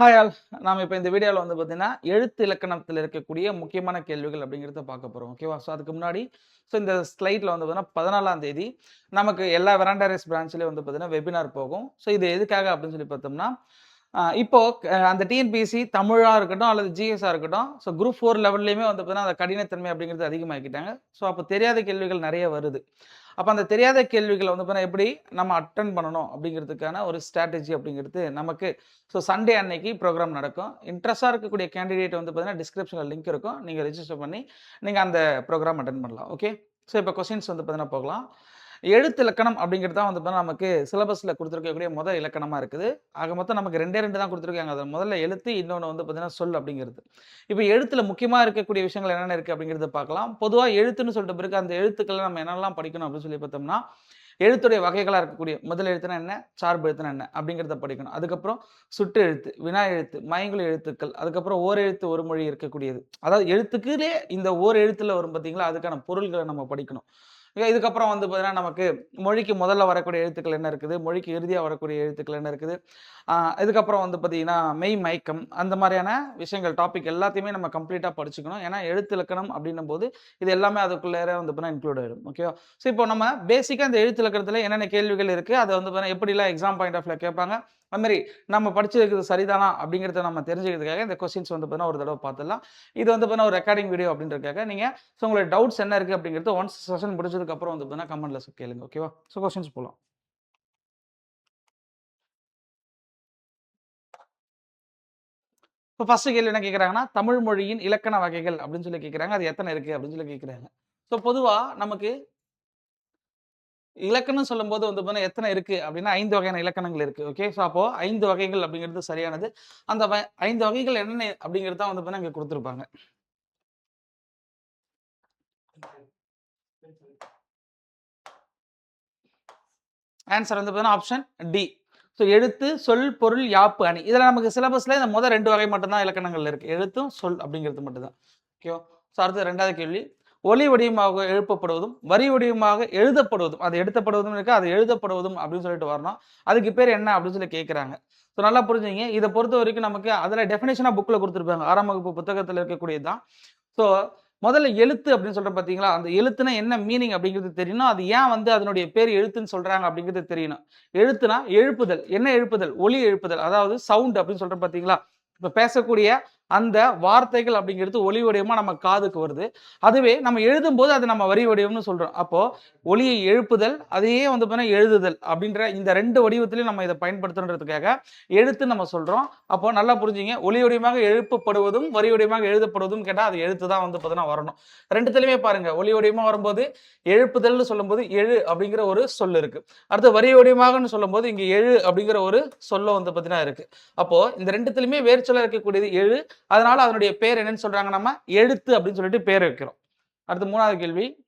Hi all நாம் இப்போ இந்த வீடியோவில் வந்து பார்த்தீங்கன்னா எழுத்து இலக்கணத்தில் இருக்கக்கூடிய முக்கியமான கேள்விகள் அப்படிங்கிறத பார்க்க போகிறோம் ஓகேவா ஸோ அதுக்கு முன்னாடி ஸோ இந்த ஸ்லைடில் வந்து பார்த்தீங்கன்னா பதினாலாம் தேதி நமக்கு எல்லா வெராண்டாரிஸ் பிரான்ச்லேயும் வந்து பார்த்தீங்கன்னா வெபினார் போகும். ஸோ இது எதுக்காக அப்படின்னு சொல்லி பார்த்தோம்னா இப்போ அந்த டிஎன்பிசி தமிழாக இருக்கட்டும் அல்லது ஜிஎஸ்ஆ இருக்கட்டும் ஸோ குரூப் ஃபோர் லெவல்லையுமே வந்து பார்த்தீங்கன்னா அந்த கடினத்தன்மை அப்படிங்கிறது அதிகமாக்கிட்டாங்க. ஸோ அப்போ தெரியாத கேள்விகள் நிறைய வருது. அப்போ அந்த தெரியாத கேள்விகளை வந்து பார்த்தீங்கன்னா எப்படி நம்ம அட்டன் பண்ணணும் அப்படிங்கிறதுக்கான ஒரு ஸ்ட்ராட்டஜி அப்படிங்கிறது நமக்கு ஸோ சண்டே அன்னைக்கு ப்ரோக்ராம் நடக்கும். இன்ட்ரெஸ்டாக இருக்கக்கூடிய கேண்டிடேட் வந்து பார்த்தீங்கன்னா டிஸ்கிரிப்ஷனில் லிங்க் இருக்கும். நீங்கள் ரெஜிஸ்டர் பண்ணி நீங்கள் அந்த ப்ரோக்ராம் அட்டன் பண்ணலாம். ஓகே ஸோ இப்போ கொஸ்டின்ஸ் வந்து பார்த்தீங்கன்னா போகலாம். எழுத்து இலக்கணம் அப்படிங்கிறது தான் வந்து பார்த்தீங்கன்னா நமக்கு சிலபஸில் கொடுத்துருக்கக்கூடிய முதல் இலக்கணமாக இருக்குது. ஆக மொத்தம் நமக்கு ரெண்டே ரெண்டு தான் கொடுத்துருக்காங்க. அதில் முதல்ல எழுத்து இன்னொன்று வந்து பார்த்தீங்கன்னா சொல் அப்படிங்கிறது. இப்போ எழுத்தில் முக்கியமாக இருக்கக்கூடிய விஷயங்கள் என்னென்ன இருக்குது அப்படிங்கிறத பார்க்கலாம். பொதுவாக எழுத்துன்னு சொல்லிட்டு பிறகு அந்த எழுத்துக்களை நம்ம என்னெல்லாம் படிக்கணும் அப்படின்னு சொல்லி பார்த்தோம்னா எழுத்துடைய வகைகளாக இருக்கக்கூடிய முதல் எழுத்துனா என்ன சார்பு எழுத்துனா என்ன அப்படிங்கிறத படிக்கணும். அதுக்கப்புறம் சுட்டு எழுத்து வினா எழுத்து மயங்குல எழுத்துக்கள் அதுக்கப்புறம் ஓர் எழுத்து ஒரு மொழி இருக்கக்கூடியது. அதாவது எழுத்துக்குலே இந்த ஓர் எழுத்துல வரும் பார்த்தீங்களா அதுக்கான பொருள்களை நம்ம படிக்கணும். இதுக்கப்புறம் வந்து பார்த்தீங்கன்னா நமக்கு மொழிக்கு முதல்ல வரக்கூடிய எழுத்துக்கள் என்ன இருக்குது? மொழிக்கு இறுதியாக வரக்கூடிய எழுத்துக்கள் என்ன இருக்குது? இதுக்கப்புறம் வந்து பார்த்தீங்கன்னா மெய் மயக்கம் அந்த மாதிரியான விஷயங்கள் டாபிக் எல்லாத்தையுமே நம்ம கம்ப்ளீட்டாக படிச்சுக்கணும். ஏன்னா எழுத்து இலக்கணம் அப்படின்னும் போது இது எல்லாமே அதுக்குள்ளே வந்து பார்த்தீங்கன்னா இன்க்ளூட் ஆயிடும். ஓகேவா ஸோ இப்போ நம்ம பேசிக்காக இந்த எழுத்து இலக்கணத்தில் என்னென்ன கேள்விகள் இருக்குது அதை வந்து பார்த்தீங்கன்னா எப்படிலாம் எக்ஸாம் பாயிண்ட் ஆஃப்ல கேட்பாங்க? அது மாதிரி நம்ம படிச்சிருக்கிறது சரிதானா அப்படிங்கிறத நம்ம தெரிஞ்சுக்கிறதுக்காக இந்த கொஸ்டின்ஸ் வந்து பார்த்தீங்கன்னா ஒரு தடவை பார்த்துடலாம் இது வந்து பார்த்தீங்கன்னா ஒரு ரெக்கார்டிங் வீடியோ அப்படின்றதுக்காக நீங்கள் ஸோ உங்களோட டவுட்ஸ் என்ன இருக்குது அப்படிங்கிறது ஒன்ஸ் செஷன் முடிச்சதுக்கப்புறம் வந்து பார்த்தீங்கன்னா கமெண்ட்டில் கேளுங்க ஓகேவா ஸோ கொஸ்டின்ஸ் போகலாம் இப்போ ஃபஸ்ட்டு கேள்வி என்ன கேட்குறாங்கன்னா தமிழ் மொழியின் இலக்கண வகைகள் அப்படின்னு சொல்லி கேட்குறாங்க அது எத்தனை இருக்குது அப்படின்னு சொல்லி கேட்குறாங்க ஸோ பொதுவாக நமக்கு இலக்கணம் சொல்லும்போது வந்து பார்த்தீங்கன்னா எத்தனை இருக்குது அப்படின்னா ஐந்து வகையான இலக்கணங்கள் இருக்குது ஓகே ஸோ அப்போ ஐந்து வகைகள் அப்படிங்கிறது சரியானது. அந்த வ- ஐந்து வகைகள் என்னென்ன அப்படிங்கிறது தான் வந்து பார்த்தீங்கன்னா இங்கே கொடுத்துருப்பாங்க. ஆன்சர் வந்து பார்த்தீங்கன்னா ஆப்ஷன் டி ஸோ எழுத்து சொல் பொருள் யாப்பு அணி. இதில் நமக்கு சிலபஸில் இந்த முதல் ரெண்டு வகை மட்டும்தான் இலக்கணங்கள் இருக்குது எழுத்தும் சொல் அப்படிங்கிறது மட்டும்தான். ஓகேவா ஸோ அடுத்து ரெண்டாவது கேள்வி. ஒலி வடிவமாக எழுப்பப்படுவதும் வரி வடிவமாக எழுதப்படுவதும் அது எடுத்தப்படுவதும் இருக்கு? அது எழுதப்படுவதும் அப்படின்னு சொல்லிட்டு வரணும். அதுக்கு பேர் என்ன அப்படின்னு சொல்லி கேட்குறாங்க ஸோ நல்லா புரிஞ்சுங்க இதை பொறுத்த வரைக்கும் நமக்கு அதில் டெஃபினேஷனாக புக்கில் கொடுத்துருப்பாங்க. ஆறாம் வகுப்பு புத்தகத்தில் இருக்கக்கூடியது தான் ஸோ முதல்ல எழுத்து அப்படின்னு சொல்கிறேன் பார்த்தீங்களா அந்த எழுத்துனா என்ன மீனிங் அப்படிங்கிறது தெரியணும். அது ஏன் வந்து அதனுடைய பேர் எழுத்துன்னு சொல்கிறாங்க அப்படிங்கிறது தெரியணும். எழுத்துனா எழுப்புதல். என்ன எழுப்புதல்? ஒலி எழுப்புதல். அதாவது சவுண்ட் அப்படின்னு சொல்கிறேன் பார்த்தீங்களா இப்போ பேசக்கூடிய அந்த வார்த்தைகள் அப்படிங்கிறது ஒளி வடிவமாக நம்ம காதுக்கு வருது. அதுவே நம்ம எழுதும்போது அது நம்ம வரி வடிவம்னு சொல்கிறோம் அப்போது ஒளியை எழுப்புதல் அதையே வந்து பார்த்தீங்கன்னா எழுதுதல் அப்படின்ற இந்த ரெண்டு வடிவத்திலையும் நம்ம இதை பயன்படுத்தணுன்றதுக்காக எழுத்து நம்ம சொல்கிறோம் அப்போ நல்லா புரிஞ்சுங்க. ஒளி வடிவமாக எழுப்பப்படுவதும் வரி வடிவமாக எழுதப்படுவதும் கேட்டால் அது எழுத்து தான் வந்து பார்த்தீங்கன்னா வரணும். ரெண்டுத்துலையுமே பாருங்கள் ஒளி வடிவமாக வரும்போது எழுப்புதல்னு சொல்லும்போது எழு அப்படிங்கிற ஒரு சொல் இருக்குது அடுத்து வரி வடிவமாகன்னு சொல்லும்போது இங்கே எழு அப்படிங்கிற ஒரு சொல்ல வந்து பார்த்தீங்கன்னா இருக்குது அப்போது இந்த ரெண்டுத்துலையுமே வேர்ச்சலாக இருக்கக்கூடியது எழு அதனால அதனுடைய பேர் என்னன்னு சொல்றாங்க நம்ம? எழுத்து அப்படின்னு சொல்லிட்டு பேர் வைக்கிறோம். அடுத்து மூணாவது கேள்வி.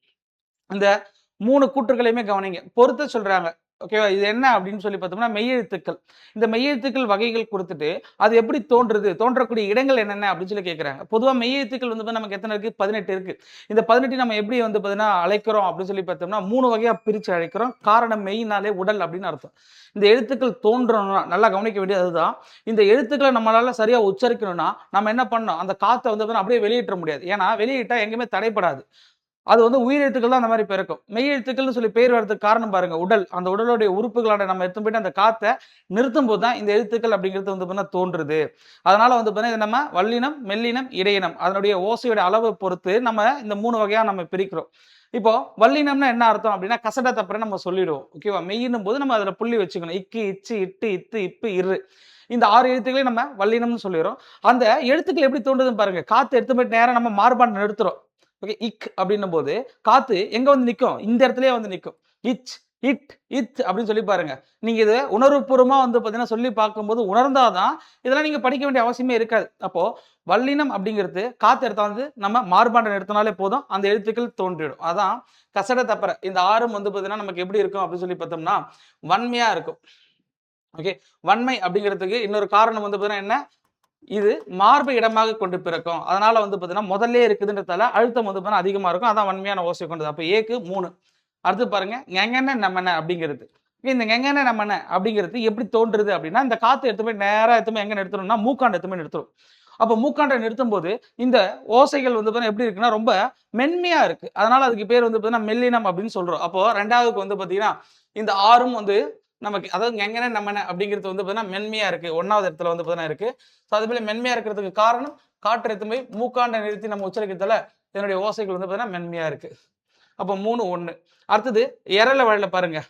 இந்த மூணு கூற்றுகளையுமே கவனிங்க. பொறுத்த சொல்றாங்க. ஓகேவா இது என்ன அப்படின்னு சொல்லி பார்த்தோம்னா மெய்யெழுத்துக்கள் இந்த மெய்யெழுத்துக்கள் வகைகள் கொடுத்துட்டு அது எப்படி தோன்றுது? தோன்றக்கூடிய இடங்கள் என்னென்ன அப்படின்னு சொல்லி கேட்குறாங்க. பொதுவாக மெய்யெழுத்துக்கள் வந்து நமக்கு எத்தனை இருக்குது பதினெட்டு இருக்குது இந்த பதினெட்டு நம்ம எப்படி வந்து பார்த்தீங்கன்னா அழைக்கிறோம் அப்படின்னு சொல்லி பார்த்தோம்னா மூணு வகையாக பிரித்து அழைக்கிறோம். காரணம் மெய்னாலே உடல் அப்படின்னு அர்த்தம். இந்த எழுத்துக்கள் தோன்றணும்னா நல்லா கவனிக்க வேண்டியது அதுதான். இந்த எழுத்துக்களை நம்மளால் சரியாக உச்சரிக்கணும்னா நம்ம என்ன பண்ணணும்? அந்த காற்றை வந்து பார்த்தீங்கன்னா அப்படியே வெளியிட்ட முடியாது. ஏன்னா வெளியிட்டால் எங்கேயுமே தடைப்படாது. அது வந்து உயிரெழுத்துக்கள் தான் அந்த மாதிரி பிறக்கும். மெய் எழுத்துக்கள்னு சொல்லி பேர் வர்றதுக்கு காரணம் பாருங்க உடல். அந்த உடலுடைய உறுப்புகளோட நம்ம எடுத்து போயிட்டு அந்த காற்றை நிறுத்தும் போது தான் இந்த எழுத்துக்கள் அப்படிங்கிறது வந்து பார்த்தீங்கன்னா தோன்றுது. அதனால வந்து பார்த்தீங்கன்னா இது நம்ம வல்லினம் மெல்லினம் இடையினம் அதனுடைய ஓசையோட அளவை பொறுத்து நம்ம இந்த மூணு வகையாக நம்ம பிரிக்கிறோம். இப்போ வல்லினம்னா என்ன அர்த்தம் அப்படின்னா கசட தப்புற நம்ம சொல்லிடுவோம். ஓகேவா மெய்யினும் போது நம்ம அதில் புள்ளி வச்சுக்கணும். இக்கு இச்சு இட்டு இத்து இப்பு இரு. இந்த ஆறு எழுத்துக்களையும் நம்ம வல்லினம்னு சொல்லிடுறோம். அந்த எழுத்துக்கள் எப்படி தோன்றுதுன்னு பாருங்க. காற்று எடுத்து போயிட்டு நேரம் நம்ம மார்பாண்டு நிறுத்துறோம். ஓகே இக் அப்படின்னும் போது காத்து எங்க வந்து நிற்கும் இந்த இடத்துலயே வந்து நிற்கும் இச் இட் இத் அப்படின்னு சொல்லி பாருங்க. நீங்க இதை உணர்வுபூர்வமா வந்து பாத்தீங்கன்னா சொல்லி பார்க்கும்போது உணர்ந்தாதான் இதெல்லாம் நீங்க படிக்க வேண்டிய அவசியமே இருக்காது. அப்போ வல்லினம் அப்படிங்கிறது காத்து எடுத்தா வந்து நம்ம மார்பாண்டம் நிறுத்தினாலே போதும் அந்த எழுத்துக்கள் தோன்றிடும். அதான் கசட தப்பற. இந்த ஆறும் வந்து பாத்தீங்கன்னா நமக்கு எப்படி இருக்கும் அப்படின்னு சொல்லி பார்த்தோம்னா வன்மையா இருக்கும். ஓகே வன்மை அப்படிங்கிறதுக்கு இன்னொரு காரணம் வந்து பாத்தீங்கன்னா என்ன? இது மார்பு இடமாக கொண்டு பிறக்கும். அதனால வந்து பார்த்தீங்கன்னா முதல்ல இருக்குதுன்றதால அழுத்தம் வந்து பார்த்தீங்கன்னா அதிகமாக இருக்கும். அதான் வன்மையான ஓசை கொண்டது. அப்போ ஏக்கு மூணு. அடுத்து பாருங்க எங்கென்ன நம்மன அப்படிங்கிறது. இந்த எங்கென்ன நம்மன அப்படிங்கிறது எப்படி தோன்றுது அப்படின்னா இந்த காற்று எடுத்து போய் நேராக எடுத்து போய் எங்கே நிறுத்தணும்னா மூக்காண்டு எடுத்து போய் நிறுத்தணும் அப்போ மூக்காண்டை நிறுத்தும் போது இந்த ஓசைகள் வந்து பார்த்தீங்கன்னா எப்படி இருக்குன்னா ரொம்ப மென்மையா இருக்கு. அதனால அதுக்கு பேர் வந்து பார்த்தீங்கன்னா மெல்லினம் அப்படின்னு சொல்றோம். அப்போ ரெண்டாவதுக்கு வந்து பார்த்தீங்கன்னா இந்த ஆறும் வந்து நமக்கு அதாவது எங்கன நம்மன அப்படிங்கிறது வந்து பார்த்தீங்கன்னா மென்மையா இருக்கு. ஒன்னாவது இடத்துல வந்து பார்த்தீங்கன்னா இருக்கு. ஸோ அது போல மென்மையா இருக்கிறதுக்கு காரணம் காற்று எடுத்து போய் மூக்காண்டை நிறுத்தி நம்ம உச்சரிக்கிறதால இதனுடைய ஓசைகள் வந்து பார்த்தீங்கன்னா மென்மையா இருக்கு. அப்போ மூணு ஒன்று அடுத்தது இறல வழியில் பாருங்கள்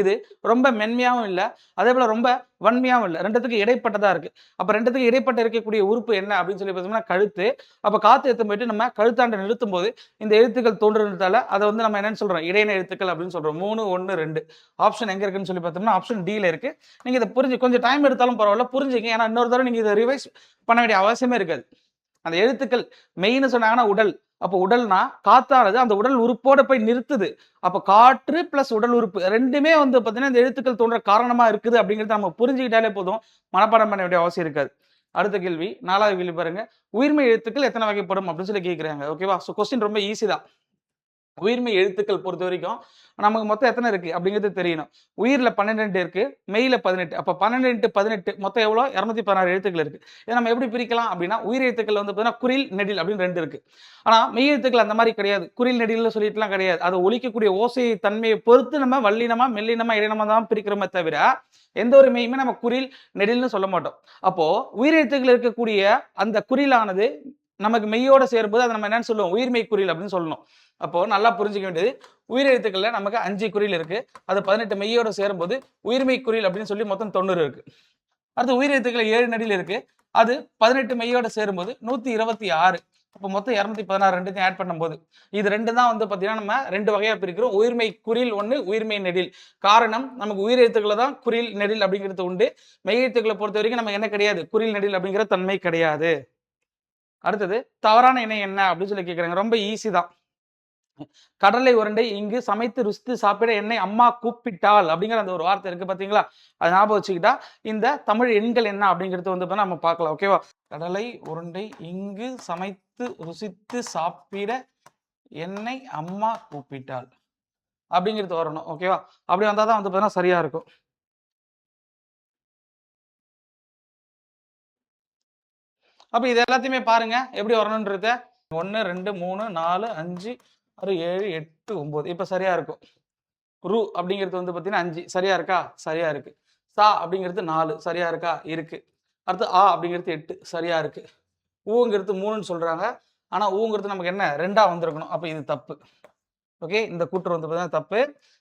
இது ரொம்ப மென்மையாகவும் இல்லை அதே போல் ரொம்ப வன்மையாகவும் இல்லை. ரெண்டுத்துக்கு இடைப்பட்டதாக இருக்குது அப்போ ரெண்டுத்துக்கு இடைப்பட்ட இருக்கக்கூடிய உறுப்பு என்ன அப்படின்னு சொல்லி பார்த்தோம்னா கழுத்து. அப்போ காற்று எடுத்து போயிட்டு நம்ம கழுத்தாண்டை நிறுத்தும் போது இந்த எழுத்துக்கள் தோன்றுறதால அதை வந்து நம்ம என்னென்னு சொல்கிறோம் இடையின எழுத்துக்கள் அப்படின்னு சொல்கிறோம் மூணு ஒன்று ரெண்டு. ஆப்ஷன் எங்கே இருக்குன்னு சொல்லி பார்த்தோம்னா ஆப்ஷன் டியில் இருக்குது நீங்கள் இதை புரிஞ்சு கொஞ்சம் டைம் எடுத்தாலும் பரவாயில்ல புரிஞ்சுங்க. ஏன்னா இன்னொரு தடவை நீங்கள் இதை ரிவைஸ் பண்ண வேண்டிய அவசியமே இருக்காது. அந்த எழுத்துக்கள் மெயின்னு சொன்னாங்கன்னா உடல். அப்போ உடல்னா காத்தானது அந்த உடல் உறுப்போட போய் நிறுத்துது. அப்போ காற்று பிளஸ் உடல் உறுப்பு ரெண்டுமே வந்து பார்த்தீங்கன்னா இந்த எழுத்துக்கள் தோன்ற காரணமாக இருக்குது அப்படிங்கிறத நம்ம புரிஞ்சுக்கிட்டாலே போதும். மனப்பாடம் பண்ண வேண்டிய அவசியம் இருக்காது. அடுத்த கேள்வி நாலாவது கேள்வி பாருங்க. உயிர்மை எழுத்துக்கள் எத்தனை வகைப்படும் அப்படின்னு சொல்லி கேட்குறாங்க ஓகேவா ஸோ கொஸ்டின் ரொம்ப ஈஸி தான். உயிர்மை எழுத்துக்கள் பொறுத்த வரைக்கும் நமக்கு மொத்தம் எத்தனை இருக்கு அப்படிங்கிறது தெரியணும். உயிர்ல பன்னெண்டு இருக்கு மெய்யில பதினெட்டு. அப்போ பன்னெண்டு பதினெட்டு மொத்தம் எவ்வளோ? இரநூத்தி பதினாறு எழுத்துக்கள் இருக்கு. இதை நம்ம எப்படி பிரிக்கலாம் அப்படின்னா உயிர் எழுத்துக்கள் வந்து பார்த்தீங்கன்னா குரில் நெடில் அப்படின்னு ரெண்டு இருக்கு. ஆனா மெய் எழுத்துக்கள் அந்த மாதிரி கிடையாது. குரில் நெடில்னு சொல்லிட்டுலாம் கிடையாது. அதை ஒழிக்கக்கூடிய ஓசை தன்மையை பொறுத்து நம்ம வல்லினமா மெல்லினமா இடையினமா தான் பிரிக்கிறோமே தவிர எந்த ஒரு மெய்யுமே நம்ம குரில் நெடில்னு சொல்ல மாட்டோம். அப்போ உயிர் எழுத்துக்கள் இருக்கக்கூடிய அந்த குறிலானது நமக்கு மெய்யோட சேரும்போது அதை நம்ம என்னன்னு சொல்லுவோம்? உயிர்மெய் குறில் அப்படின்னு சொல்லணும். அப்போ நல்லா புரிஞ்சுக்க வேண்டியது. உயிர் எழுத்துக்களில் நமக்கு அஞ்சு குறியில் இருக்கு. அது பதினெட்டு மெய்யோட சேரும்போது உயிர்மெய் குறியில் அப்படின்னு சொல்லி மொத்தம் தொண்ணூறு இருக்கு. அடுத்து உயிரெழுத்துக்கள் ஏழு நடியில் இருக்கு. அது பதினெட்டு மெய்யோட சேரும்போது நூத்தி இருபத்தி ஆறு. அப்போ மொத்தம் இரநூத்தி பதினாறு ரெண்டுத்தையும் ஆட் பண்ணும்போது இது ரெண்டு தான் வந்து பார்த்தீங்கன்னா நம்ம ரெண்டு வகையாக பிரிக்கிறோம். உயிர்மை குறில் ஒன்று உயிர்மை நெடில். காரணம் நமக்கு உயிரெழுத்துக்களை தான் குறில் நெடில் அப்படிங்கிறது உண்டு. மெய் எழுத்துக்களை பொறுத்த வரைக்கும் நம்ம என்ன கிடையாது? குறில் நெடில் அப்படிங்கிற தன்மை கிடையாது. அடுத்தது தவறான இணை என்ன அப்படின்னு சொல்லி கேட்குறாங்க ரொம்ப ஈஸி தான். கடலை உருண்டை இங்கு சமைத்து ருசித்து சாப்பிட என்னை அம்மா கூப்பிட்டாள் அப்படிங்கிற அந்த ஒரு வார்த்தை இருக்கு பார்த்தீங்களா அதை ஞாபகம் வச்சுக்கிட்டா இந்த தமிழ் எண்கள் என்ன அப்படிங்கிறது வந்து நம்ம பார்க்கலாம் ஓகேவா கடலை உருண்டை இங்கு சமைத்து ருசித்து சாப்பிட என்னை அம்மா கூப்பிட்டாள் அப்படிங்கிறது வரணும் ஓகேவா அப்படி வந்தால் தான் வந்து பார்த்தீங்கன்னா சரியா இருக்கும். அப்போ இது எல்லாத்தையுமே பாருங்க. எப்படி வரணுன்றத ஒன்று ரெண்டு மூணு நாலு அஞ்சு ஆறு ஏழு எட்டு ஒம்பது இப்போ சரியா இருக்கும். ரு அப்படிங்கிறது வந்து பார்த்தீங்கன்னா அஞ்சு. சரியா இருக்கா? சரியா இருக்கு. சா அப்படிங்கிறது நாலு. சரியா இருக்கா? இருக்கு. அடுத்து ஆ அப்படிங்கிறது எட்டு. சரியா இருக்கு. ஊங்கிறது மூணுன்னு சொல்றாங்க. ஆனால் ஊங்கிறது நமக்கு என்ன? ரெண்டா வந்திருக்கணும். அப்போ இது தப்பு. ஓகே? இந்த கூற்று வந்து பார்த்தீங்கன்னா தப்பு.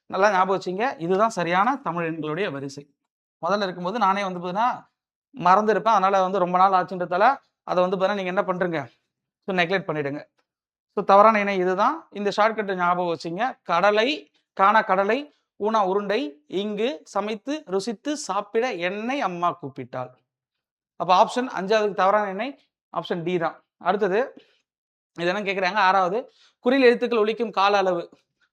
நல்லா ஞாபகம் வச்சுங்க. இதுதான் சரியான தமிழ் எண்களுடைய வரிசை. முதல்ல இருக்கும்போது நானே வந்து பார்த்தீங்கன்னா மறந்துருப்பேன். அதனால வந்து ரொம்ப நாள் ஆச்சுன்றதால அதை வந்து பார்த்தீங்கன்னா நீங்கள் என்ன பண்ணுறீங்க ஸோ நெக்லெக்ட் பண்ணிவிடுங்க ஸோ தவறான இணை இதுதான். இந்த ஷார்ட்கட்டை ஞாபகம் வச்சுங்க. கடலை காண கடலை ஊனா உருண்டை இங்கு சமைத்து ருசித்து சாப்பிட எண்ணெய் அம்மா கூப்பிட்டாள். அப்போ ஆப்ஷன் அஞ்சாவதுக்கு தவறான இணை ஆப்ஷன் டி தான். அடுத்தது இது என்ன கேட்குறாங்க ஆறாவது குறில் எழுத்துக்கள் ஒழிக்கும் கால அளவு.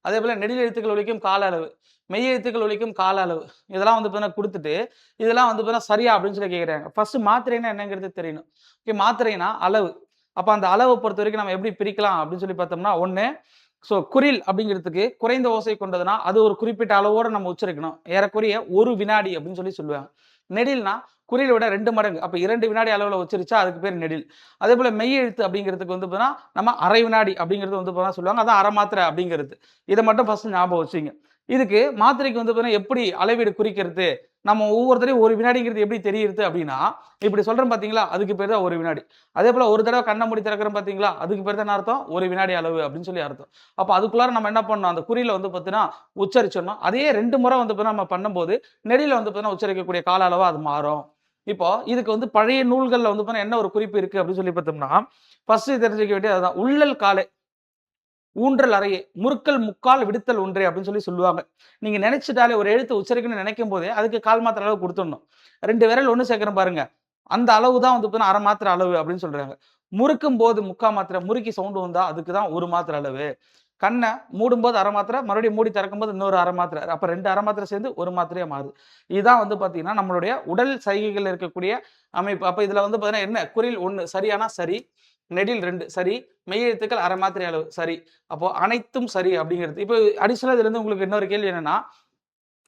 அதே போல் நெடில் எழுத்துக்கள் ஒழிக்கும் கால அளவு. மெய் எழுத்துக்கள் ஒழிக்கும் கால அளவு. இதெல்லாம் வந்து பார்த்தீங்கன்னா கொடுத்துட்டு இதெல்லாம் வந்து பார்த்தீங்கன்னா சரியா அப்படின்னு சொல்லி கேட்குறாங்க ஃபர்ஸ்ட் மாத்திரைன்னா என்னங்கிறது தெரியணும். ஓகே மாத்திரைனா அளவு. அப்போ அந்த அளவை பொறுத்த வரைக்கும் நம்ம எப்படி பிரிக்கலாம் அப்படின்னு சொல்லி பார்த்தோம்னா ஒன்று ஸோ குரில் அப்படிங்கிறதுக்கு குறைந்த ஓசை கொண்டதுன்னா அது ஒரு குறிப்பிட்ட அளவோடு நம்ம உச்சரிக்கணும். ஏறக்குறைய ஒரு வினாடி அப்படின்னு சொல்லி சொல்லுவாங்க. நெடில்னா குறியில விட ரெண்டு மடங்கு. அப்போ இரண்டு வினாடி அளவில் உச்சரிச்சா அதுக்கு பேர் நெடில். அதே போல் மெய் எழுத்து அப்படிங்கிறதுக்கு வந்து பார்த்தீங்கன்னா நம்ம அரை வினாடி அப்படிங்கிறது வந்து பார்த்தா சொல்லுவாங்க. அதான் அரை மாத்திரை அப்படிங்கிறது. இதை மட்டும் ஃபர்ஸ்ட் ஞாபகம் வச்சுங்க. இதுக்கு மாத்திரைக்கு வந்து பார்த்தீங்கன்னா எப்படி அளவீடு குறிக்கிறது? நம்ம ஒவ்வொருத்தரையும் ஒரு வினாடிங்கிறது எப்படி தெரியுது அப்படின்னா இப்படி சொல்றோம் பாத்தீங்களா? அதுக்கு பேர் தான் ஒரு வினாடி. அதே போல ஒரு தடவை கண்ணை மூடி திறக்கிறோம் பாத்தீங்களா? அதுக்கு பேர் தான் அர்த்தம்? ஒரு வினாடி அளவு அப்படின்னு சொல்லி அர்த்தம். அப்போ அதுக்குள்ளார நம்ம என்ன பண்ணோம் அந்த குறியில வந்து பார்த்தீங்கன்னா உச்சரிச்சிடணும். அதே ரெண்டு முறை வந்து பார்த்தீங்கன்னா நம்ம பண்ணும்போது நெறியில் வந்து பார்த்தீங்கன்னா உச்சரிக்கக்கூடிய கால அளவா அது மாறும். இப்போ இதுக்கு வந்து பழைய நூல்கள்ல வந்து பார்த்தீங்கன்னா என்ன ஒரு குறிப்பு இருக்கு அப்படின்னு சொல்லி பார்த்தோம்னா ஃபர்ஸ்ட் தெரிஞ்சுக்க வேண்டியது அதுதான். உள்ளல் காலை ஊன்றல் அறையே முறுக்கல் முக்கால் விடுத்தல் ஒன்றே அப்படின்னு சொல்லி சொல்லுவாங்க. நீங்க நினைச்சிட்டாலே ஒரு எழுத்து உச்சரிக்கணும்னு நினைக்கும் போதே அதுக்கு கால் மாத்திர அளவு கொடுத்துடணும். ரெண்டு விரல் ஒன்று சேர்க்கிறோம் பாருங்க. அந்த அளவு தான் வந்து பார்த்தீங்கன்னா அரை மாத்திர அளவு அப்படின்னு சொல்றாங்க. முறுக்கும் போது முக்கா மாத்திரை முறுக்கி சவுண்டு வந்தா அதுக்கு தான் ஒரு மாத்திரை அளவு. கண்ணை மூடும்போது அரை மாத்திரை மறுபடியும் மூடி திறக்கும் போது இன்னொரு அரை மாத்திரை. அப்ப ரெண்டு அரை மாத்திரை சேர்ந்து ஒரு மாத்திரையா மாறுது. இதுதான் வந்து பாத்தீங்கன்னா நம்மளுடைய உடல் சைகைகள் இருக்கக்கூடிய அமைப்பு. அப்ப இதுல வந்து பாத்தீங்கன்னா என்ன? குறில் ஒன்று சரியானா சரி. நெடில் ரெண்டு. சரி. மெய்யெழுத்துக்கள் அரை மாத்திரை அளவு. சரி. அப்போ அனைத்தும் சரி அப்படிங்கிறது. இப்போ அடிஷனல் இதுல இருந்து உங்களுக்கு இன்னொரு கேள்வி என்னன்னா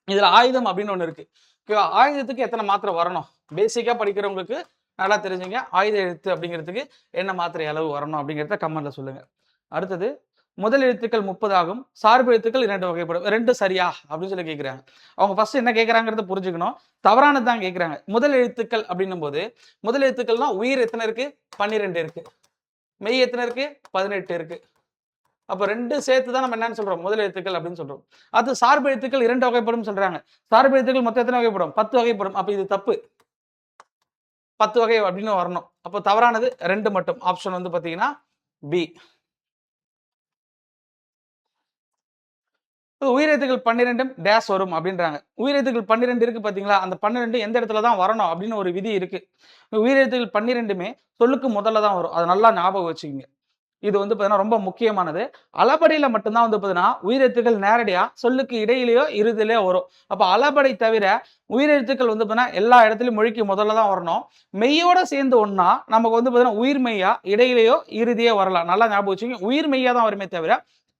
இதுல ஆயுதம் அப்படின்னு ஒண்ணு இருக்கு. ஓகேவா ஆயுதத்துக்கு எத்தனை மாத்திரை வரணும்? பேசிக்கா படிக்கிறவங்களுக்கு நல்லா தெரிஞ்சுங்க. ஆயுத எழுத்து அப்படிங்கிறதுக்கு என்ன மாத்திரை அளவு வரணும் அப்படிங்கிறத கமெண்ட்ல சொல்லுங்க. அடுத்தது முதல் எழுத்துக்கள் முப்பது ஆகும். சார்பு எழுத்துக்கள் இரண்டு வகைப்படும். ரெண்டு சரியா? அப்படின்னு சொல்லி கேட்குறாங்க அவங்க ஃபர்ஸ்ட் என்ன கேட்குறாங்கிறத புரிஞ்சுக்கணும். தவறானது தான் கேட்குறாங்க முதல் எழுத்துக்கள் அப்படின்னும் போது முதல் எழுத்துக்கள்னா உயிர் எத்தனை இருக்கு? பன்னிரெண்டு இருக்கு. மெய் எத்தனை இருக்கு? பதினெட்டு இருக்கு. அப்போ ரெண்டு சேர்த்து தான் நம்ம என்னன்னு சொல்றோம்? முதல் எழுத்துக்கள் அப்படின்னு சொல்றோம். அது சார்பு எழுத்துக்கள் இரண்டு வகைப்படும் சொல்றாங்க. சார்பு எழுத்துக்கள் மொத்தம் எத்தனை வகைப்படும்? பத்து வகைப்படும். அப்போ இது தப்பு. பத்து வகை அப்படின்னு வரணும். அப்போ தவறானது ரெண்டு மட்டும். ஆப்ஷன் வந்து பாத்தீங்கன்னா பி உயிரெழுத்துக்கள் பன்னிரெண்டும் டேஸ் வரும் அப்படின்றாங்க. உயிரெழுத்துக்கள் பன்னிரெண்டு இருக்கு பாத்தீங்களா? அந்த பன்னிரெண்டு எந்த இடத்துல தான் வரணும் அப்படின்னு ஒரு விதி இருக்கு. உயிரெழுத்துக்கள் பன்னிரெண்டுமே சொல்லுக்கு முதல்ல தான் வரும். அதை நல்லா ஞாபகம் வச்சுக்கோங்க. இது வந்து பார்த்தீங்கன்னா ரொம்ப முக்கியமானது. அளபடியில மட்டும்தான் வந்து பார்த்தீங்கன்னா உயிரெழுத்துக்கள் நேரடியாக சொல்லுக்கு இடையிலேயோ இறுதியிலேயோ வரும். அப்போ அளபடை தவிர உயிரெழுத்துக்கள் வந்து பார்த்தீங்கன்னா எல்லா இடத்துலையும் மொழிக்கு முதல்ல தான் வரணும். மெய்யோட சேர்ந்து ஒன்றா நமக்கு வந்து பார்த்தீங்கன்னா உயிர் மெய்யா இடையிலேயோ இறுதியோ வரலாம். நல்லா ஞாபகம் வச்சுக்கோங்க. உயிர் மெய்யா தான் வருமே தவிர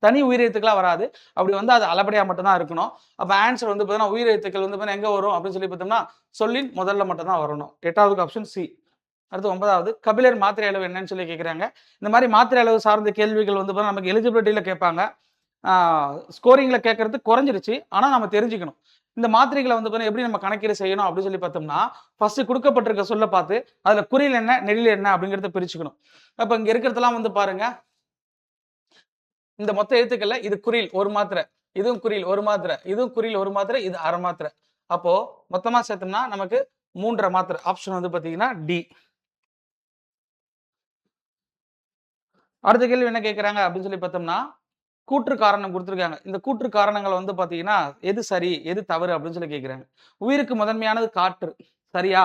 தனி உயிரெழுத்துக்களாக வராது. அப்படி வந்து அது அளபடியாக மட்டும்தான் இருக்கணும். அப்போ ஆன்சர் வந்து பார்த்தீங்கன்னா உயிரெழுத்துக்கள் வந்து பார்த்தீங்கன்னா எங்கே வரும்? அப்படின்னு சொல்லி பார்த்தோம்னா சொல்லின் முதல்ல மட்டும்தான் வரணும். எட்டாவது ஆப்ஷன் சி அடுத்து ஒன்பதாவது கபிலர் மாத்திரை அளவு என்னன்னு சொல்லி கேட்குறாங்க இந்த மாதிரி மாத்திரை அளவு சார்ந்த கேள்விகள் வந்து பார்த்தீங்கன்னா நமக்கு எலிஜிபிலிட்டியில் கேட்பாங்க. ஸ்கோரிங்கில் கேட்கறது குறைஞ்சிருச்சு. ஆனால் நம்ம தெரிஞ்சுக்கணும். இந்த மாத்திரைகளை வந்து பார்த்தீங்கன்னா எப்படி நம்ம கணக்கீடு செய்யணும் அப்படின்னு சொல்லி பார்த்தோம்னா ஃபர்ஸ்ட் கொடுக்கப்பட்டிருக்க சொல்ல பார்த்து அதில் குறியில் என்ன நெல்லில் என்ன அப்படிங்கிறத பிரிச்சுக்கணும். அப்போ இங்கே இருக்கிறதெல்லாம் வந்து பாருங்கள் இந்த மொத்த எழுத்துக்கள்ல இது குறில் ஒரு மாத்திரை இதுவும் குறில் ஒரு மாத்திரை இதுவும் குறில் ஒரு மாத்திரை இது அரை மாத்திரை. அப்போ மொத்தமா சேர்த்தோம்னா நமக்கு மூன்றரை மாத்திரை. ஆப்ஷன் வந்து பாத்தீங்கன்னா டி அடுத்த கேள்வி என்ன கேட்குறாங்க அப்படின்னு சொல்லி பார்த்தோம்னா கூற்று காரணம் கொடுத்துருக்காங்க. இந்த கூற்று காரணங்கள் வந்து பார்த்தீங்கன்னா எது சரி எது தவறு அப்படின்னு சொல்லி கேட்குறாங்க உயிருக்கு முதன்மையானது காற்று. சரியா?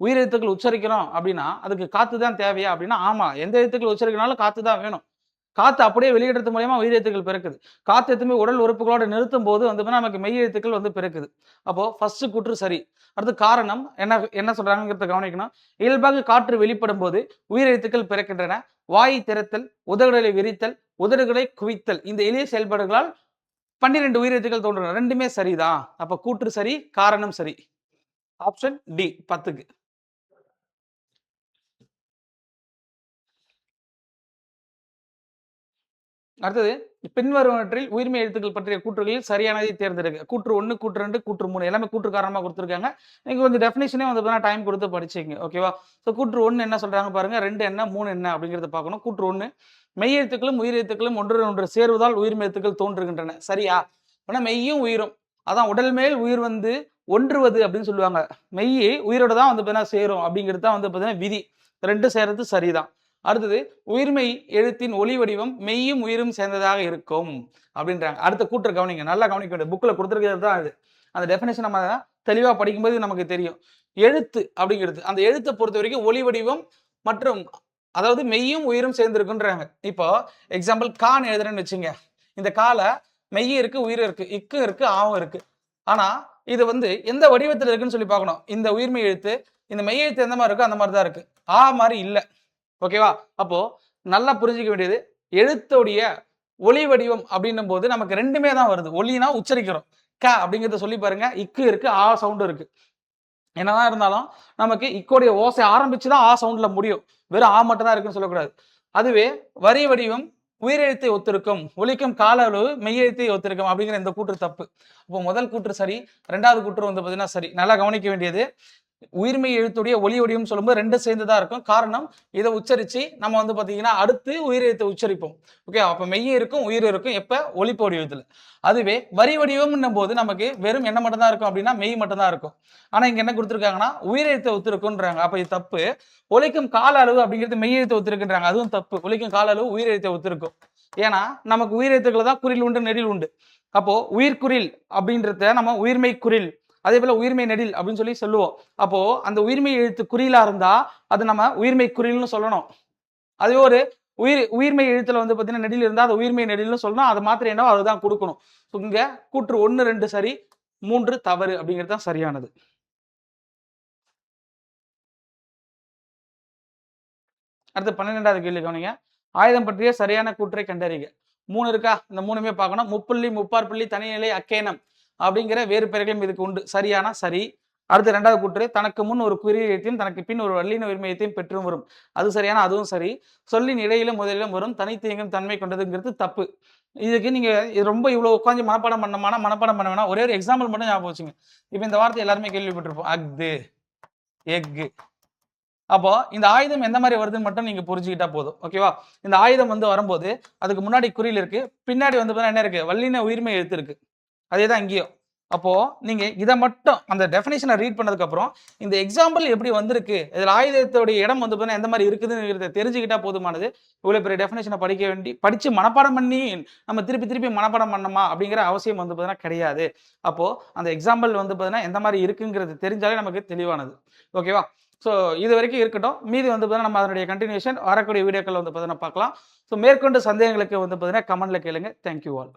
உயிர் எழுத்துக்கள் உச்சரிக்கிறோம் அப்படின்னா அதுக்கு காத்து தான் தேவையா அப்படின்னா ஆமா. எந்த எழுத்துக்கள் உச்சரிக்கனாலும் காத்து தான் வேணும். காற்று அப்படியே வெளியிடுறது மூலயமா உயிரெழுத்துக்கள் பிறக்குது. காற்று எத்துமே உடல் உறுப்புகளோட நிறுத்தும் போது வந்து நமக்கு மெய் எழுத்துக்கள் வந்து பிறக்குது. அப்போ ஃபர்ஸ்ட் கூற்று சரி. அடுத்து காரணம் என்ன என்ன சொல்றாங்கிறத கவனிக்கணும். இயல்பாக காற்று வெளிப்படும் போது உயிரெழுத்துக்கள் பிறக்கின்றன. வாய் திறத்தல் உதடுகளை விரித்தல் உதடுகளை குவித்தல். இந்த எளிய செயல்பாடுகளால் பன்னிரெண்டு உயிரெழுத்துக்கள் தோன்றும் ரெண்டுமே சரிதான். அப்போ கூற்று சரி காரணம் சரி. ஆப்ஷன் டி பத்துக்கு. அடுத்தது பின்வருவனற்றில் உயிர்மை எழுத்துக்கள் பற்றிய கூற்றுகளில் சரியானதை தேர்ந்தெடுக்க கூற்று ஒன்று கூற்று ரெண்டு கூற்று மூணு எல்லாமே கூற்று காரணமாக கொடுத்துருக்காங்க. நீங்கள் கொஞ்சம் டெஃபினேஷனே வந்து டைம் கொடுத்து படிச்சிங்க ஓகேவா ஸோ கூற்று ஒன்று என்ன சொல்கிறாங்க பாருங்கள் ரெண்டு என்ன மூணு என்ன அப்படிங்கிறத பார்க்கணும். கூற்று ஒன்று மெய் எழுத்துக்களும் உயிர் எழுத்துக்களும் ஒன்று ஒன்று சேருவதால் உயிர்மை எழுத்துக்கள் தோன்றுகின்றன. சரியா? ஆனால் மெய்யும் உயிரும். அதான் உடல் மேல் உயிர் வந்து ஒன்றுவது அப்படின்னு சொல்லுவாங்க. மெய்யே உயிரோட தான் வந்து பார்த்தீங்கன்னா சேரும் அப்படிங்கிறது தான் வந்து பார்த்தீங்கன்னா விதி. ரெண்டு சேர்றது சரிதான். அடுத்தது உயிர்மை எழுத்தின் ஒளி வடிவம் மெய்யும் உயிரும் சேர்ந்ததாக இருக்கும் அப்படின்றாங்க. அடுத்த கூற்று கவனிங்க. நல்லா கவனிக்க வேண்டிய புக்கில் கொடுத்துருக்கிறது தான் அது அந்த டெஃபினேஷன் நம்ம தெளிவாக படிக்கும்போது நமக்கு தெரியும். எழுத்து அப்படிங்கிறது அந்த எழுத்தை பொறுத்த வரைக்கும் ஒளி வடிவம் மற்றும் அதாவது மெய்யும் உயிரும் சேர்ந்துருக்குன்றாங்க. இப்போ எக்ஸாம்பிள் கான் எழுதுறேன்னு வச்சுங்க. இந்த காலை மெய்யும் இருக்கு உயிரும் இருக்கு இக்கும் இருக்கு ஆவும் இருக்கு. ஆனா இது வந்து எந்த வடிவத்தில் இருக்குன்னு சொல்லி பார்க்கணும். இந்த உயிர்மை எழுத்து இந்த மெய் எழுத்து எந்த மாதிரி இருக்கோ அந்த மாதிரி தான் இருக்கு. ஆ மாதிரி இல்லை. ஓகேவா அப்போ நல்லா புரிஞ்சிக்க வேண்டியது எழுத்துடைய ஒளி வடிவம் அப்படின்னும் போது நமக்கு ரெண்டுமே தான் வருது. ஒளினா உச்சரிக்கிறோம். க அப்படிங்கிறத சொல்லி பாருங்க. இக்கு இருக்கு ஆ சவுண்டு இருக்கு. என்னதான் இருந்தாலும் நமக்கு இக்கோடைய ஓசை ஆரம்பிச்சு தான் ஆ சவுண்ட்ல முடியும். வெறும் ஆ மட்டும் தான் இருக்குன்னு சொல்லக்கூடாது. அதுவே வரி வடிவம் உயிரெழுத்தை ஒத்திருக்கும் ஒலிக்கும் கால அளவு மெய்யெழுத்தை ஒத்திருக்கும் அப்படிங்கிற இந்த கூற்று தப்பு. அப்போ முதல் கூற்று சரி ரெண்டாவது கூற்று வந்து பார்த்தீங்கன்னா சரி. நல்லா கவனிக்க வேண்டியது உயிர்மை எழுத்துடைய ஒலி வடிவம் சொல்லும்போது ரெண்டும் சேர்ந்து தான் இருக்கும். காரணம் இதை உச்சரித்து நம்ம வந்து பார்த்தீங்கன்னா அடுத்து உயிர் எழுத்தை உச்சரிப்போம். ஓகே அப்போ மெய்யும் இருக்கும் உயிர் இருக்கும். எப்போ? ஒலிப்பு வடிவத்தில். அதுவே வரி வடிவம்னும் போது நமக்கு வெறும் என்ன மட்டும்தான் இருக்கும் அப்படின்னா மெய் மட்டும்தான் இருக்கும். ஆனால் இங்கே என்ன கொடுத்துருக்காங்கன்னா உயிர் எழுத்தை ஒத்துருக்குன்றாங்க. அப்போ இது தப்பு. ஒலிக்கும் கால அளவு அப்படிங்கிறது மெய் எழுத்தை ஒத்துருக்குன்றாங்க. அதுவும் தப்பு. ஒலிக்கும் கால அளவு உயிர் எழுத்தை ஒத்துருக்கும். ஏன்னா நமக்கு உயிர் தான் குறில் உண்டு நெடில் உண்டு. அப்போ உயிர்குறில் அப்படின்றத நம்ம உயிர்மை குரில் அதே போல உயிர்மை நெடில் அப்படின்னு சொல்லி சொல்லுவோம். அப்போ அந்த உயிர்மை எழுத்து குறியிலா இருந்தா அது நம்ம உயிர்மை குறியல்னு சொல்லணும். அதுவே ஒரு உயிர் உயிர்மை எழுத்துல வந்து பார்த்தீங்கன்னா நெடில் இருந்தால் அது உயிர்மை நெடில்னு சொல்லணும். அது மாத்திரம் என்னவோ அதுதான் கொடுக்கணும். இங்க கூற்று ஒன்று ரெண்டு சரி மூன்று தவறு அப்படிங்கிறது தான் சரியானது. அடுத்து பன்னிரெண்டாவது கேள்வி கவனிங்க. ஆயுதம் பற்றிய சரியான கூற்றை கண்டறிங்க. மூணு இருக்கா? இந்த மூணுமே பார்க்கணும். முப்புள்ளி முப்பார் புள்ளி தனிநிலை அக்கேனம் அப்படிங்கிற வேறு பெயர்களும் இதுக்கு உண்டு. சரியானா சரி. அடுத்து ரெண்டாவது கூற்று தனக்கு முன் ஒரு குறியீட்டையும் தனக்கு பின் ஒரு வல்லின உரிமையத்தையும் பெற்றும் வரும். அது சரியான? அதுவும் சரி. சொல்லின் இடையிலும் முதலிலும் வரும் தனித்தியங்கும் தன்மை கொண்டதுங்கிறது தப்பு. இதுக்கு நீங்க ரொம்ப இவ்வளவு உட்காந்து மனப்பாடம் பண்ணமானா மனப்பாடம் பண்ண வேணாம். ஒரே ஒரு எக்ஸாம்பிள் மட்டும் ஞாபகம் வச்சுங்க. இப்போ இந்த வார்த்தை எல்லாருமே கேள்விப்பட்டிருப்போம். அக்து எக்கு அப்போ இந்த ஆயுதம் எந்த மாதிரி வருதுன்னு மட்டும் நீங்க புரிஞ்சுக்கிட்டா போதும். ஓகேவா இந்த ஆயுதம் வந்து வரும்போது அதுக்கு முன்னாடி குறியில் இருக்கு. பின்னாடி வந்து பார்த்தீங்கன்னா என்ன இருக்கு? வல்லின உயிர்மை எழுத்து இருக்கு. அதே தான் இங்கேயும். அப்போது நீங்கள் இதை மட்டும் அந்த டெஃபினேஷனை ரீட் பண்ணதுக்கப்புறம் இந்த எக்ஸாம்பிள் எப்படி வந்திருக்கு இதில் ஆயுதத்தோடைய இடம் வந்து பார்த்தீங்கன்னா எந்த மாதிரி இருக்குதுங்கிறத தெரிஞ்சுக்கிட்டா போதுமானது. இவ்வளோ பெரிய டெஃபினேஷனை படிக்க வேண்டி படித்து மனப்பாடம் பண்ணி நம்ம திருப்பி திருப்பி மனப்பாடம் பண்ணணுமா அப்படிங்கிற அவசியம் வந்து பார்த்தீங்கன்னா கிடையாது. அப்போது அந்த எக்ஸாம்பிள் வந்து பார்த்தீங்கன்னா எந்த மாதிரி இருக்குங்கிறது தெரிஞ்சாலே நமக்கு தெளிவானது. ஓகேவா ஸோ இது வரைக்கும் இருக்கட்டும். மீதி வந்து பார்த்தீங்கன்னா நம்ம அதனுடைய கண்டினியூஷன் வரக்கூடிய வீடியோக்கள் வந்து பார்த்தீங்கன்னா பார்க்கலாம். ஸோ மேற்கொண்டு சந்தேகங்களுக்கு வந்து பார்த்தீங்கன்னா கமெண்ட்ல கேளுங்க. Thank you all